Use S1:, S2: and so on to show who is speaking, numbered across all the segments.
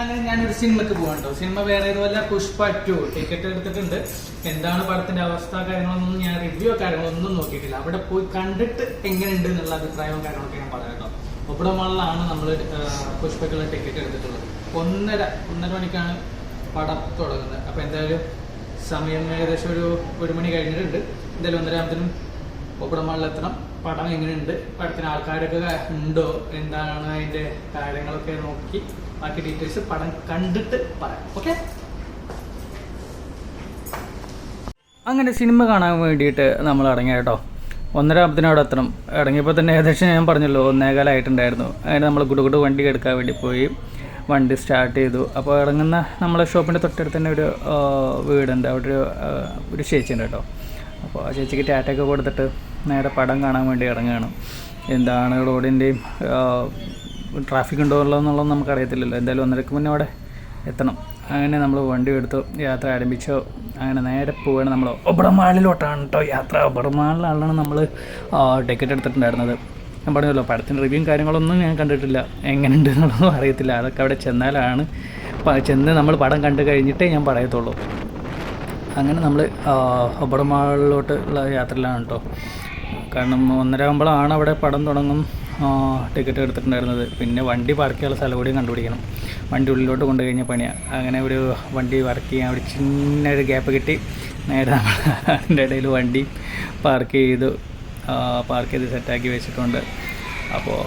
S1: അങ്ങനെ ഞാനൊരു സിനിമക്ക് പോകണ്ടോ സിനിമ വേറെ ഇതുപോലെ പുഷ്പ ടു. ടിക്കറ്റ് എടുത്തിട്ടുണ്ട്. എന്താണ് പടത്തിന്റെ അവസ്ഥ കാര്യങ്ങളൊന്നും ഞാൻ റിവ്യൂ കാര്യങ്ങളൊന്നും നോക്കിയിട്ടില്ല. അവിടെ പോയി കണ്ടിട്ട് എങ്ങനെയുണ്ട് എന്നുള്ള അഭിപ്രായവും കാര്യങ്ങളൊക്കെ ഞാൻ പറയാം കേട്ടോ. ഒപ്പടമളിലാണ് നമ്മൾ പുഷ്പക്കുള്ള ടിക്കറ്റ് എടുത്തിട്ടുള്ളത്. ഒന്നര ഒന്നര മണിക്കാണ് പടം തുടങ്ങുന്നത്. അപ്പൊ എന്തായാലും സമയം ഏകദേശം ഒരു ഒരു മണി കഴിഞ്ഞിട്ടുണ്ട്. എന്തായാലും ഒന്നരാമത്തിനും ഒപ്പടമളിൽ എത്തണം പടം എങ്ങനെയുണ്ട്? പടത്തിന് ആൾക്കാരൊക്കെ ഉണ്ടോ? എന്താണ് അതിന്റെ കാര്യങ്ങളൊക്കെ നോക്കി ബാക്കി ഡീറ്റെയിൽസ് പടം കണ്ടിട്ട് പറയാം. ഓക്കെ അങ്ങനെ സിനിമ കാണാൻ വേണ്ടിയിട്ട് നമ്മൾ ഇറങ്ങിയ കേട്ടോ. ഒന്നരാമത്തിന് അവിടെ എത്തണം. ഇറങ്ങിയപ്പോൾ തന്നെ ഏകദേശം ഞാൻ പറഞ്ഞല്ലോ ഒന്നേകാലായിട്ടുണ്ടായിരുന്നു. അതിന് നമ്മൾ ഗുഡുഗുഡ് വണ്ടി എടുക്കാൻ വേണ്ടി പോയി. വണ്ടി സ്റ്റാർട്ട് ചെയ്തു. അപ്പോൾ ഇറങ്ങുന്ന നമ്മളെ ഷോപ്പിന്റെ തൊട്ടടുത്ത് തന്നെ ഒരു വീടുണ്ട്. അവിടെ ഒരു ഒരു ചേച്ചിയുണ്ട് കേട്ടോ. അപ്പോൾ ആ ചേച്ചിക്ക് ടാറ്റയൊക്കെ കൊടുത്തിട്ട് നേരെ പടം കാണാൻ വേണ്ടി ഇറങ്ങുകയാണ്. എന്താണ് റോഡിന്റെയും ട്രാഫിക് ഉണ്ടോ എന്നുള്ളത് നമുക്കറിയത്തില്ലല്ലോ. എന്തായാലും ഒന്നരക്ക് മുന്നേ അവിടെ എത്തണം. അങ്ങനെ നമ്മൾ വണ്ടി എടുത്തു യാത്ര ആരംഭിച്ചോ. അങ്ങനെ നേരെ പോവുകയാണ് നമ്മൾ ഒബ്രമാളിലോട്ടാണ് കേട്ടോ യാത്ര. ഒബ്രമാളിലാണ് നമ്മൾ ടിക്കറ്റ് എടുത്തിട്ടുണ്ടായിരുന്നത്. ഞാൻ പറഞ്ഞല്ലോ പടത്തിന്റെ റിവ്യൂവും കാര്യങ്ങളൊന്നും ഞാൻ കണ്ടിട്ടില്ല. എങ്ങനെയുണ്ട് എന്നുള്ളതും അറിയത്തില്ല. അതൊക്കെ അവിടെ ചെന്നാലാണ് ചെന്ന് നമ്മൾ പടം കണ്ടു കഴിഞ്ഞിട്ടേ ഞാൻ പറയത്തുള്ളൂ. അങ്ങനെ നമ്മൾ ഒബ്രമാളിലോട്ടുള്ള യാത്രയിലാണ് കേട്ടോ കാരണം ഒന്നരാകുമ്പോഴാണ് അവിടെ പടം തുടങ്ങും. ടിക്കറ്റ് എടുത്തിട്ടുണ്ടായിരുന്നത്. പിന്നെ വണ്ടി പാർക്ക് ചെയ്യാനുള്ള സ്ഥലം കൂടിയും കണ്ടുപിടിക്കണം. വണ്ടി ഉള്ളിലോട്ട് കൊണ്ടു കഴിഞ്ഞ പണിയാണ് അങ്ങനെ ഒരു വണ്ടി വർക്ക് ചെയ്യാൻ ഒരു ചിന്നൊരു ഗ്യാപ്പ് കിട്ടി. നേരെ അതിന്റെ ഇടയിൽ വണ്ടി പാർക്ക് ചെയ്തു. പാർക്ക് ചെയ്ത് സെറ്റാക്കി വെച്ചിട്ടുണ്ട്. അപ്പോൾ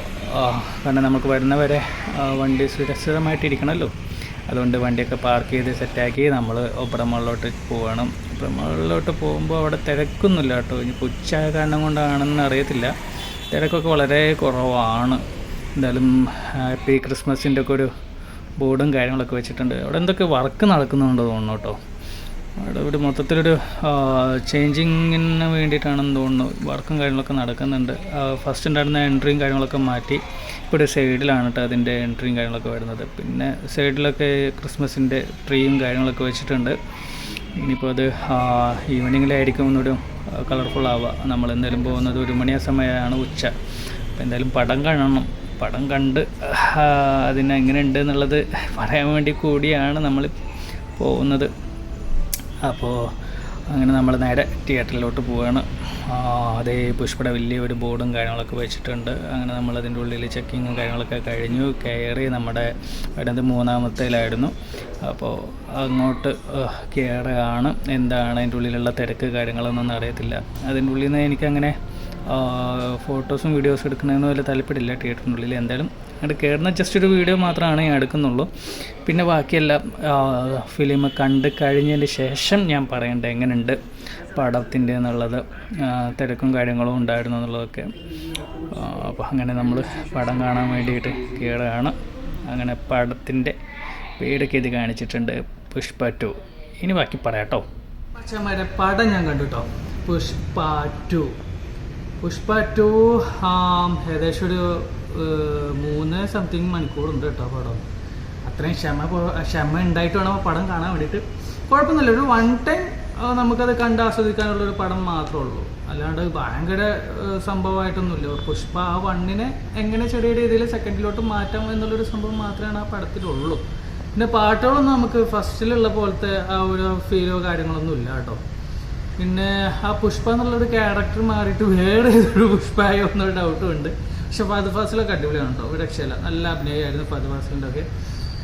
S1: കാരണം നമുക്ക് വരുന്നവരെ വണ്ടി സുരക്ഷിതമായിട്ട് ഇരിക്കണമല്ലോ അതുകൊണ്ട് വണ്ടിയൊക്കെ പാർക്ക് ചെയ്ത് സെറ്റാക്കി നമ്മൾ ഒപ്പടമുകളിലോട്ട് പോവണം ഒപ്പടമുകളിലോട്ട് പോകുമ്പോൾ അവിടെ തിരക്കൊന്നുമില്ല കേട്ടോ. ഇനി ഉച്ച കാരണം കൊണ്ടാണെന്ന് അറിയത്തില്ല. തിരക്കൊക്കെ വളരെ കുറവാണ്. എന്തായാലും ഹാപ്പി ക്രിസ്മസിന്റെ ഒക്കെ ഒരു ബോർഡും കാര്യങ്ങളൊക്കെ വെച്ചിട്ടുണ്ട്. അവിടെ എന്തൊക്കെ വർക്ക് നടക്കുന്നുണ്ട് തോന്നുന്നു കേട്ടോ. അവിടെ ഇവിടെ മൊത്തത്തിലൊരു ചേഞ്ചിങ്ങിന് വേണ്ടിയിട്ടാണെന്ന് തോന്നുന്നു. വർക്കും കാര്യങ്ങളൊക്കെ നടക്കുന്നുണ്ട്. ഫസ്റ്റ് ഉണ്ടായിരുന്ന എൻട്രിയും കാര്യങ്ങളൊക്കെ മാറ്റി. ഇപ്പോൾ ഒരു സൈഡിലാണ് കേട്ടോ അതിന്റെ എൻട്രിയും കാര്യങ്ങളൊക്കെ വരുന്നത്. പിന്നെ സൈഡിലൊക്കെ ക്രിസ്മസിന്റെ ട്രീയും കാര്യങ്ങളൊക്കെ വെച്ചിട്ടുണ്ട്. ഇനിയിപ്പോൾ അത് ഈവനിങ്ങിലായിരിക്കും ഒന്നൂടെ കളർഫുൾ ആവുക. നമ്മൾ എന്തായാലും പോകുന്നത് ഒരു മണിയ സമയമാണ് ഉച്ച. അപ്പോൾ എന്തായാലും പടം കാണണം. പടം കണ്ട് അതിന് എങ്ങനെയുണ്ട് എന്നുള്ളത് പറയാൻ വേണ്ടി കൂടിയാണ് നമ്മൾ പോകുന്നത്. അപ്പോൾ അങ്ങനെ നമ്മൾ നേരെ തിയേറ്ററിലോട്ട് പോവുകയാണ് അതേ പുഷ്പയുടെ വലിയ ഒരു ബോർഡും കാര്യങ്ങളൊക്കെ വെച്ചിട്ടുണ്ട്. അങ്ങനെ നമ്മൾ അതിന്റെ ഉള്ളിൽ ചെക്കിങ്ങും കാര്യങ്ങളൊക്കെ കഴിഞ്ഞു. കയറി നമ്മുടെ വരുന്നത് മൂന്നാമത്തേലായിരുന്നു അപ്പോൾ അങ്ങോട്ട് കയറുകയാണ്. എന്താണ് അതിന്റെ ഉള്ളിലുള്ള തിരക്ക് കാര്യങ്ങളൊന്നും അറിയത്തില്ല. അതിന്റെ ഉള്ളിൽ നിന്ന് എനിക്കങ്ങനെ ഫോട്ടോസും വീഡിയോസും എടുക്കുന്നതിന് വലിയ താല്പര്യമില്ല തിയേറ്ററിനുള്ളിൽ. എന്തായാലും അങ്ങോട്ട് കയറുന്ന ജസ്റ്റ് ഒരു വീഡിയോ മാത്രമാണ് ഞാൻ എടുക്കുന്നുള്ളൂ. പിന്നെ ബാക്കിയെല്ലാം ഫിലിം കണ്ട് കഴിഞ്ഞതിന് ശേഷം ഞാൻ പറയേണ്ടത് എങ്ങനെയുണ്ട് പടത്തിന്റെ എന്നുള്ളത് തിരക്കും കാര്യങ്ങളും ഉണ്ടായിരുന്നു എന്നുള്ളതൊക്കെ. അപ്പോൾ അങ്ങനെ നമ്മൾ പടം കാണാൻ വേണ്ടിയിട്ട് കയറുകയാണ് അങ്ങനെ പടത്തിന്റെ പേരൊക്കെ ഇത് കാണിച്ചിട്ടുണ്ട് പുഷ്പ ടു. ഇനി ബാക്കി പറയാം കേട്ടോ പക്ഷേ പടം ഞാൻ കണ്ടു കേട്ടോ പുഷ്പ ടു. പുഷ്പ ടു ഏകദേശം ഒരു മൂന്ന് സംതിങ് മണിക്കൂറുണ്ട് കേട്ടോ പടം. അത്രയും ക്ഷമ ക്ഷമ ഉണ്ടായിട്ട് വേണം പടം കാണാൻ വേണ്ടിയിട്ട്. കുഴപ്പമൊന്നുമില്ല. ഒരു വൺ ടൈം നമുക്കത് കണ്ട് ആസ്വദിക്കാനുള്ള ഒരു പടം മാത്രമേ ഉള്ളൂ. അല്ലാണ്ട് ഭയങ്കര സംഭവമായിട്ടൊന്നുമില്ല. പുഷ്പ ആ വണ്ണിനെ എങ്ങനെ ചെറിയ രീതിയിൽ സെക്കൻഡിലോട്ട് മാറ്റാം എന്നുള്ളൊരു സംഭവം മാത്രമാണ് ആ പടത്തിലുള്ളൂ. പിന്നെ പാട്ടുകളൊന്നും നമുക്ക് ഫസ്റ്റിലുള്ള പോലത്തെ ആ ഒരു ഫീലോ കാര്യങ്ങളൊന്നും ഇല്ല കേട്ടോ. പിന്നെ ആ പുഷ്പ എന്നുള്ളൊരു ക്യാരക്ടർ മാറിയിട്ട് വേറെ ഏതൊരു പുഷ്പയോ എന്നൊരു ഡൗട്ടും ഉണ്ട്. പക്ഷെ ഫഹദ് ഫാസിലൊക്കെ അടിപൊളിയാണ് കേട്ടോ ഒരു രക്ഷയില്ല. നല്ല അഭിനയമായിരുന്നു ഫഹദ് ഫാസിലിന്റെ ഒക്കെ.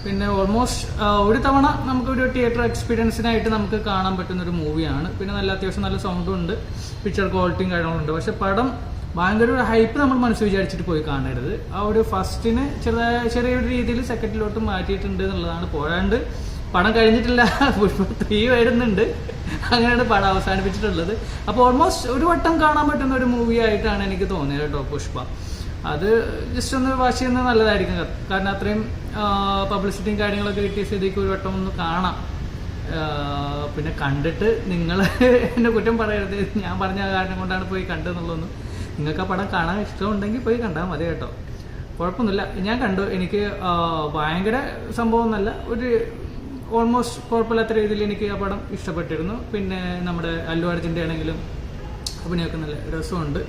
S1: പിന്നെ ഓൾമോസ്റ്റ് ഒരു തവണ നമുക്ക് ഒരു തിയേറ്റർ എക്സ്പീരിയൻസിനായിട്ട് നമുക്ക് കാണാൻ പറ്റുന്ന ഒരു മൂവിയാണ് പിന്നെ നല്ല അത്യാവശ്യം നല്ല സൗണ്ടും ഉണ്ട്. പിക്ചർ ക്വാളിറ്റിയും കാര്യങ്ങളുണ്ട് പക്ഷെ പടം ഭയങ്കര ഒരു ഹൈപ്പ് നമ്മൾ മനസ്സ് വിചാരിച്ചിട്ട് പോയി കാണരുത്. ആ ഒരു ഫസ്റ്റിന് ചെറുതായ ചെറിയൊരു രീതിയിൽ സെക്കൻഡിലോട്ട് മാറ്റിയിട്ടുണ്ട് എന്നുള്ളതാണ് പോരാണ്ട്. പടം കഴിഞ്ഞിട്ടില്ല. പുഷ്പ ത്രീ വരുന്നുണ്ട്. അങ്ങനെയാണ് പടം അവസാനിപ്പിച്ചിട്ടുള്ളത്. അപ്പോൾ ഓൾമോസ്റ്റ് ഒരു വട്ടം കാണാൻ പറ്റുന്ന ഒരു മൂവി ആയിട്ടാണ് എനിക്ക് തോന്നിയത് കേട്ടോ പുഷ്പ. അത് ജസ്റ്റ് ഒന്ന് വാച്ച് ചെയ്യുന്നത് നല്ലതായിരിക്കും. കാരണം അത്രയും പബ്ലിസിറ്റിയും കാര്യങ്ങളൊക്കെ കിട്ടിയ സ്ഥിതിക്ക് ഒരു വട്ടം ഒന്ന് കാണാം. പിന്നെ കണ്ടിട്ട് നിങ്ങൾ എന്നെ കുറ്റം പറയരുത്. ഞാൻ പറഞ്ഞ കാരണം കൊണ്ടാണ് പോയി കണ്ടതെന്നുള്ളതൊന്നും നിങ്ങൾക്ക് ആ പടം കാണാൻ ഇഷ്ടമുണ്ടെങ്കിൽ പോയി കണ്ടാൽ മതി കേട്ടോ. കുഴപ്പമൊന്നുമില്ല. ഞാൻ കണ്ടു. എനിക്ക് ഭയങ്കര സംഭവം ഒന്നല്ല. ഒരു ഓൾമോസ്റ്റ് കുഴപ്പമില്ലാത്ത രീതിയിൽ എനിക്ക് ആ പടം ഇഷ്ടപ്പെട്ടിരുന്നു. പിന്നെ നമ്മുടെ അല്ലു അർജുന്റെ ആണെങ്കിലും അഭിനയമൊക്കെ നല്ല രസമുണ്ട്.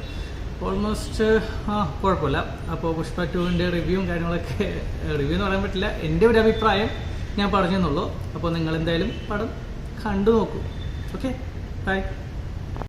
S1: ഓൾമോസ്റ്റ് ആ കുഴപ്പമില്ല. അപ്പോൾ പുഷ്പ ടുവിന്റെ റിവ്യൂവും കാര്യങ്ങളൊക്കെ റിവ്യൂ എന്ന് പറയാൻ പറ്റില്ല. എന്റെ ഒരു അഭിപ്രായം ഞാൻ പറഞ്ഞെന്നുള്ളൂ. അപ്പോൾ നിങ്ങൾ എന്തായാലും പടം കണ്ടു നോക്കൂ. ഓക്കെ? ബൈ